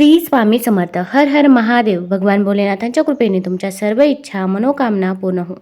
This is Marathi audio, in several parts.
श्री स्वामी समर्थ. हर हर महादेव. भगवान भोलेनाथांच्या कृपेने तुमच्या सर्व इच्छा मनोकामना पूर्ण हो.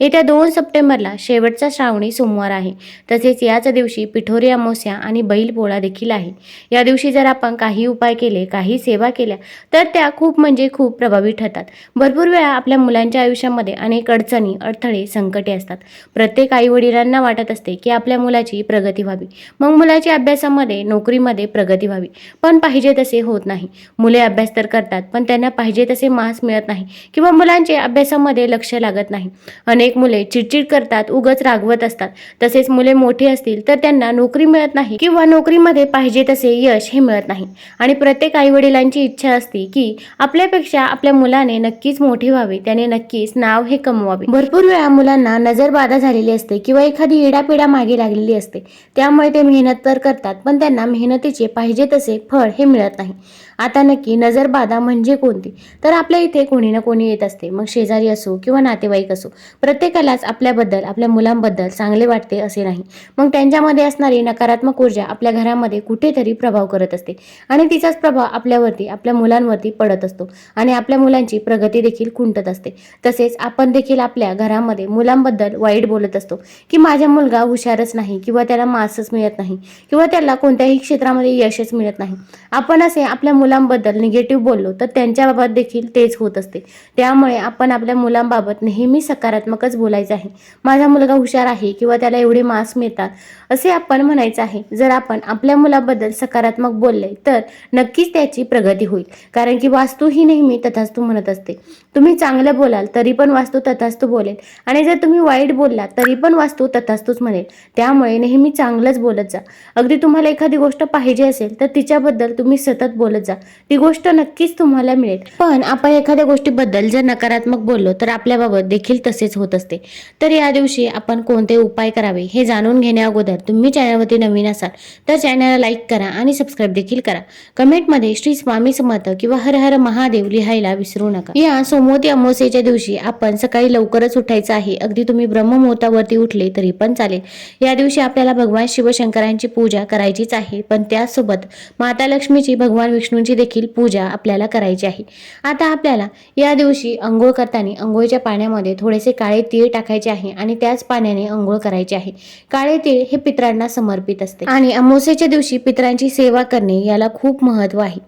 येत्या दोन सप्टेंबरला शेवटचा श्रावणी सोमवार आहे. तसेच याच दिवशी पिठोरी अमावस्या आणि बैलपोळा देखील आहे. या दिवशी जर आपण काही उपाय केले काही सेवा केल्या तर त्या खूप म्हणजे खूप प्रभावी ठरतात. भरपूर वेळा आपल्या मुलांच्या आयुष्यामध्ये अनेक अडचणी अडथळे संकटे असतात. प्रत्येक आई वडिलांना वाटत असते की आपल्या मुलाची प्रगती व्हावी. मग मुलाची अभ्यासामध्ये नोकरीमध्ये प्रगती व्हावी. पण पाहिजे तसे होत नाही. मुले अभ्यास तर करतात पण त्यांना पाहिजे तसे मार्क्स मिळत नाही किंवा मुलांचे अभ्यासामध्ये लक्ष लागत नाही. अनेक मुले चिडचिड करतात उगच रागवत असतात. तसेच मुले मोठी असतील तर त्यांना नोकरी मिळत नाही किंवा नोकरीमध्ये पाहिजे तसे यश हे मिळत नाही. आणि प्रत्येक आई वडिलांची इच्छा असते की आपल्यापेक्षा आपल्या मुलाने नक्कीच मोठे व्हावे त्याने नक्कीच नाव हे कमवावे. भरपूर वेळा मुलांना नजरबाधा झालेली असते किंवा एखादी इडापिडा मागे लागलेली असते. त्यामुळे ते मेहनत तर करतात पण त्यांना मेहनतीचे पाहिजे तसे फळ हे मिळत नाही. आता नक्की नजरबाधा म्हणजे कोणती? तर आपल्या इथे कोणी ना कोणी येत असते. मग शेजारी असो किंवा नातेवाईक असो प्रत्येकालाच आपल्याबद्दल आपल्या मुलांबद्दल चांगले वाटते असे नाही. मग त्यांच्यामध्ये असणारी नकारात्मक ऊर्जा आपल्या घरामध्ये कुठेतरी प्रभाव करत असते. आणि तिचाच प्रभाव आपल्यावरती आपल्या मुलांवरती पडत असतो. आणि आपल्या मुलांची प्रगती देखील खुंटत असते. तसेच आपण देखील आपल्या घरामध्ये मुलांबद्दल वाईट बोलत असतो की माझा मुलगा हुशारच नाही किंवा त्याला मार्क्सच मिळत नाही किंवा त्याला कोणत्याही क्षेत्रामध्ये यशच मिळत नाही. आपण असे आपल्या मुलांबद्दल निगेटिव्ह बोललो तर त्यांच्याबाबत देखील तेच होत असते. त्यामुळे आपण आपल्या मुलांबाबत नेहमी सकारात्मकच बोलायचं आहे. माझा मुलगा हुशार आहे किंवा त्याला एवढे मार्क्स मिळतात असे आपण म्हणायचं आहे. जर आपण आपल्या मुलाबद्दल सकारात्मक बोलले तर नक्कीच त्याची प्रगती होईल. कारण की वास्तू ही नेहमी तथास्तू म्हणत असते. तुम्ही चांगलं बोलाल तरी पण वास्तू तथास्तू बोलेल. आणि जर तुम्ही वाईट बोललात तरी पण वास्तू तथास्तूच म्हणेल. त्यामुळे नेहमी चांगलंच बोलत जा. अगदी तुम्हाला एखादी गोष्ट पाहिजे असेल तर तिच्याबद्दल तुम्ही सतत बोलत जा. ती गोष्ट नक्कीच तुम्हाला मिळेल. पण आपण एखाद्या गोष्टीबद्दल जर नकारात्मक बोललो तर आपल्याबाबत देखील तसेच होत असते. तर या दिवशी आपण कोणते उपाय करावे हे जाणून घेण्या अगोदर तुम्ही चॅनलवरती नवीन असाल तर चॅनलला लाईक करा आणि सबस्क्राईब देखील करा. कमेंटमध्ये श्री स्वामी समर्थ किंवा हर हर महादेव लिहायला विसरू नका. या सोमवती अमावस्येच्या दिवशी आपण सकाळी लवकरच उठायचं आहे. अगदी तुम्ही ब्रह्ममुहूर्तावरती उठले तरी पण चालेल. या दिवशी आपल्याला भगवान शिवशंकरांची पूजा करायचीच आहे. पण त्यासोबत माता लक्ष्मीची भगवान विष्णूंची देखील पूजा आपल्याला करायची आहे. आता आपल्याला या दिवशी अंघोळ करताना अंघोळीच्या पाण्यामध्ये थोडेसे काळे तीळ टाकायचे आहे आणि त्याच पाण्याने अंघोळ करायचे आहे. काळे तीळ हे पित्रांना समर्पित असते आणि अमावस्येच्या दिवशी पित्रांची सेवा करणे याला खूप महत्त्व आहे.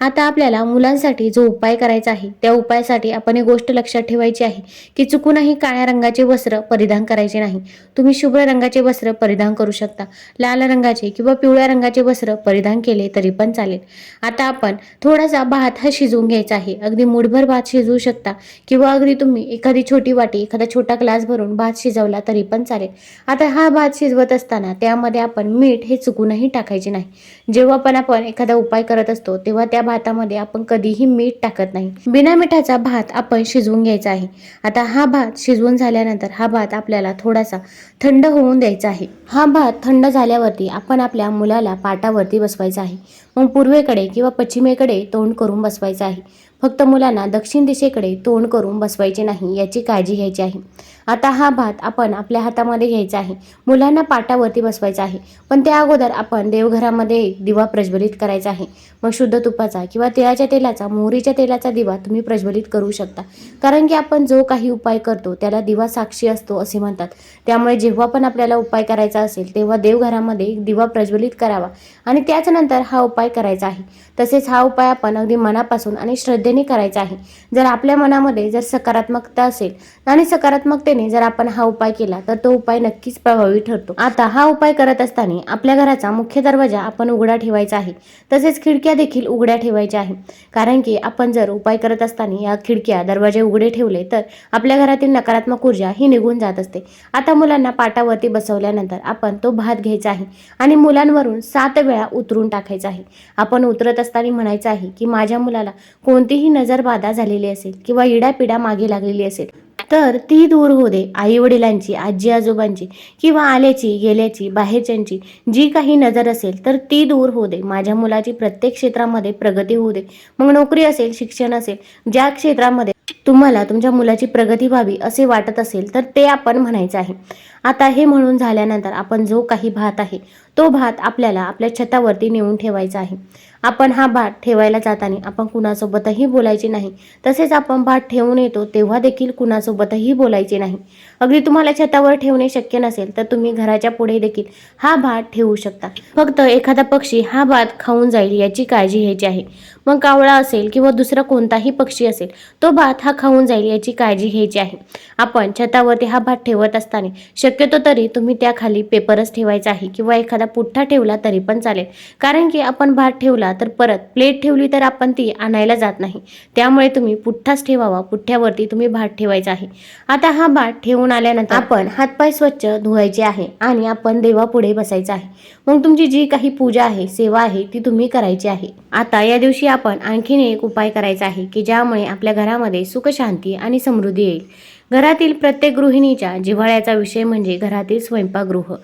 आता आपल्याला मुलांसाठी जो उपाय करायचा आहे त्या उपायासाठी आपण एक गोष्ट लक्षात ठेवायची आहे की चुकूनही काळ्या रंगाचे वस्त्र परिधान करायचे नाही. तुम्ही शुभ्र रंगाचे वस्त्र परिधान करू शकता लाल रंगाचे किंवा पिवळ्या रंगाचे वस्त्र परिधान केले तरी पण चालेल. आता आपण थोडासा भात हा शिजवून घ्यायचा आहे. अगदी मुठभर भात शिजवू शकता. किंवा अगदी तुम्ही एखादी छोटी वाटी एखादा छोटा ग्लास भरून भात शिजवला तरी पण चालेल. आता हा भात शिजवत असताना त्यामध्ये आपण मीठ हे चुकूनही टाकायचे नाही. जेव्हा पण आपण एखादा उपाय करत असतो तेव्हा त्या भातामध्ये आपण कधीही मीठ टाकत नाही. बिना मिठाचा भात आपण शिजवून घ्यायचा आहे. आता हा भात शिजवून झाल्यानंतर हा भात आपल्याला थोडासा थंड होऊन द्यायचा आहे. हा भात थंड झाल्यावरती आपण आपल्या मुलाला पाटावरती बसवायचा आहे. मग पूर्वेकडे किंवा पश्चिम पश्चिमेकडे तोंड करून बसवायचं आहे. फक्त मुलांना दक्षिण दिशेकडे तोंड करून बसवायचे नाही याची काळजी घ्यायची आहे. आता हा भात आपण आपल्या हातामध्ये घ्यायचा आहे. मुलांना पाटावरती बसवायचा आहे. पण त्या अगोदर आपण देवघरामध्ये एक दिवा प्रज्वलित करायचा आहे. मग शुद्ध तुपाचा किंवा तिळाच्या तेलाचा मोहरीच्या तेलाचा दिवा तुम्ही प्रज्वलित करू शकता. कारण की आपण जो काही उपाय करतो त्याला दिवा साक्षी असतो असे म्हणतात. त्यामुळे जेव्हा पण आपल्याला उपाय करायचा असेल तेव्हा देवघरामध्ये एक दिवा प्रज्वलित करावा. आणि त्याच नंतर हा उपाय करायचा आहे. तसेच हा उपाय आपण अगदी मनापासून आणि श्रद्धे श्रद्धेने करायचा आहे. जर आपल्या मनामध्ये जर सकारात्मकता असेल आणि सकारात्मकतेने जर आपण हा उपाय केला तर तो उपाय नक्कीच प्रभावी ठरतो. आता हा उपाय करत असताना आपल्या घराचा मुख्य दरवाजा आपण उघडा ठेवायचा आहे. तसेच खिडक्या देखील उघड्या ठेवायच्या आहे कारण की आपण जर उपाय करत असताना या खिडक्या दरवाजे उघडे ठेवले तर आपल्या घरातील नकारात्मक ऊर्जा ही निघून जात असते. आता मुलांना पाटावरती बसवल्यानंतर आपण तो भात घ्यायचा आहे आणि मुलांवरून सात वेळा उतरून टाकायचा आहे. आपण उतरत असताना म्हणायचं आहे की माझ्या मुलाला कोणतीही नजरबाधा झालेली असेल किंवा इडापिडा मागे लागलेली असेल तर ती दूर होऊ दे. आई वडिलांची आजी आजोबांची किंवा आल्याची गेल्याची बाहेरच्यांची जी काही नजर असेल तर ती दूर होऊ दे. माझ्या मुलाची प्रत्येक क्षेत्रामध्ये प्रगती होऊ दे. मग नोकरी असेल शिक्षण असेल ज्या क्षेत्रामध्ये तुम्हाला तुमच्या मुलाची प्रगती व्हावी असे वाटत असेल तर ते आपण म्हणायचं आहे. आता हे म्हणून झाल्यानंतर आपण जो काही भात आहे तो भात आपल्याला आपल्या छतावरती नेऊन ठेवायचा आहे. आपण हा भात ठेवायला जाताना आपण कुणासोबतही बोलायचे नाही. तसेच आपण भात ठेवून येतो तेव्हा देखील कुणासोबतही बोलायचे नाही. अगदी तुम्हाला छतावर ठेवणे शक्य नसेल तर तुम्ही घराच्या पुढे देखील हा भात ठेवू शकता. फक्त एखादा पक्षी हा भात खाऊन जाईल याची काळजी घ्यायची आहे. मग कावळा असेल किंवा दुसरा कोणताही पक्षी असेल तो भात हा खाऊन जाईल याची काळजी घ्यायची आहे. आपण छतावरती हा भात ठेवत असताना शक्यतो तरी तुम्ही त्याखाली पेपरच ठेवायचा आहे किंवा एखादा पुठ्ठा ठेवला तरी पण चालेल. कारण की आपण भात ठेवला तर परत प्लेट ठेवली तर आपण ती आणायला जात नाही. त्यामुळे तुम्ही पुठ्ठाच ठेवावा. पुठ्ठ्यावरती तुम्ही भात ठेवायचा आहे. आता हा भात ठेवून आल्यानंतर आपण हातपाय स्वच्छ धुवायचे आहे आणि आपण देवापुढे बसायचं आहे. मग तुमची जी काही पूजा आहे सेवा आहे ती तुम्ही करायची आहे. आता या दिवशी आपण आणखीन एक उपाय करायचा आहे की ज्यामुळे आपल्या घरामध्ये सुख शांती आणि समृद्धी येईल. घरातील प्रत्येक गृहिणीच्या जिव्हाळ्याचा विषय म्हणजे घरातील स्वयंपाकगृह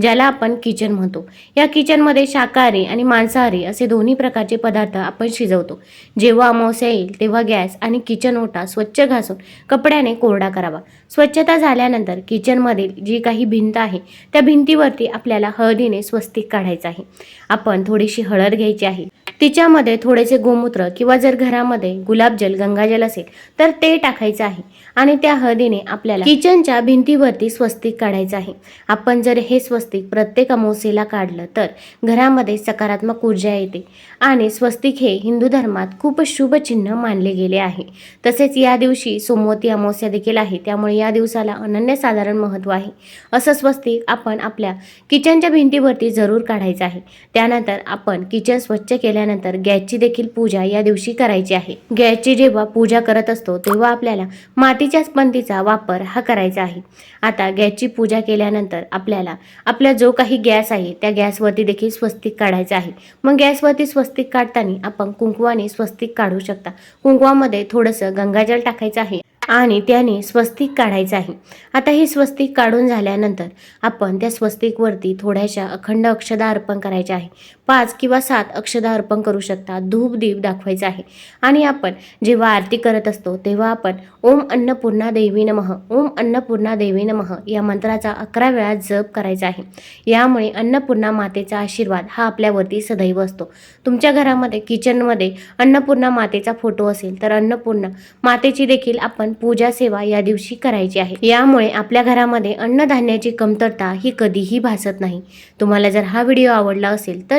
ज्याला आपण किचन म्हणतो. या किचनमध्ये शाकाहारी आणि मांसाहारी असे दोन्ही प्रकारचे पदार्थ आपण शिजवतो. जेव्हा अमावस्या येईल तेव्हा गॅस आणि किचन ओटा स्वच्छ घासून कपड्याने कोरडा करावा. स्वच्छता झाल्यानंतर किचनमधील जी काही भिंत आहे त्या भिंतीवरती आपल्याला हळदीने स्वस्तिक काढायचं आहे. आपण थोडीशी हळद घ्यायची आहे. तिच्यामध्ये थोडेसे गोमूत्र किंवा जर घरामध्ये गुलाबजल गंगाजल असेल तर ते टाकायचं आहे. आणि त्या हळदीने आपल्याला किचनच्या भिंतीवरती स्वस्तिक काढायचं आहे. आपण जर हे स्वस्तिक प्रत्येक अमावस्येला काढलं तर घरामध्ये सकारात्मक ऊर्जा येते. आणि स्वस्तिक हे हिंदू धर्मात खूप शुभ चिन्ह मानले गेले आहे. तसेच या दिवशी सोमवती अमावस्या देखील आहे त्यामुळे या दिवसाला अनन्यसाधारण महत्त्व आहे. असं स्वस्तिक आपण आपल्या किचनच्या भिंतीवरती जरूर काढायचं आहे. त्यानंतर आपण किचन स्वच्छ केल्यानंतर गॅसची देखील पूजा या दिवशी करायची आहे. गॅसची जेव्हा पूजा करत असतो तेव्हा आपल्याला मातीच्या स्पंदीचा वापर हा करायचा आहे. आता गॅसची पूजा केल्यानंतर आपल्याला आपला जो काही गॅस आहे त्या गॅसवरती देखील स्वस्तिक काढायचा आहे. मग गॅसवरती स्वस्तिक काढताना आपण कुंकवाने स्वस्तिक काढू शकता. कुंकवामध्ये थोडंसं गंगाजल टाकायचं आहे आणि त्याने स्वस्तिक काढायचं आहे. आता हे स्वस्तिक काढून झाल्यानंतर आपण त्या स्वस्तिकवरती थोड्याशा अखंड अक्षदा अर्पण करायच्या आहे. पाच किंवा सात अक्षदा अर्पण करू शकता. धूप दीप दाखवायचा आहे. आणि आपण जेव्हा आरती करत असतो तेव्हा आपण ओम अन्नपूर्णा देवी नमः ओम अन्नपूर्णा देवी नमः या मंत्राचा अकरा वेळा जप करायचा आहे. यामुळे अन्नपूर्णा मातेचा आशीर्वाद हा आपल्यावरती सदैव असतो. तुमच्या घरामध्ये किचनमध्ये अन्नपूर्णा मातेचा फोटो असेल तर अन्नपूर्णा मातेची देखील आपण पूजा सेवा या दिवशी करायची आहे. यामुळे आपल्या घरामध्ये अन्नधान्याची कमतरता ही कधीही भासत नाही. तुम्हाला जर हा व्हिडिओ आवडला असेल तर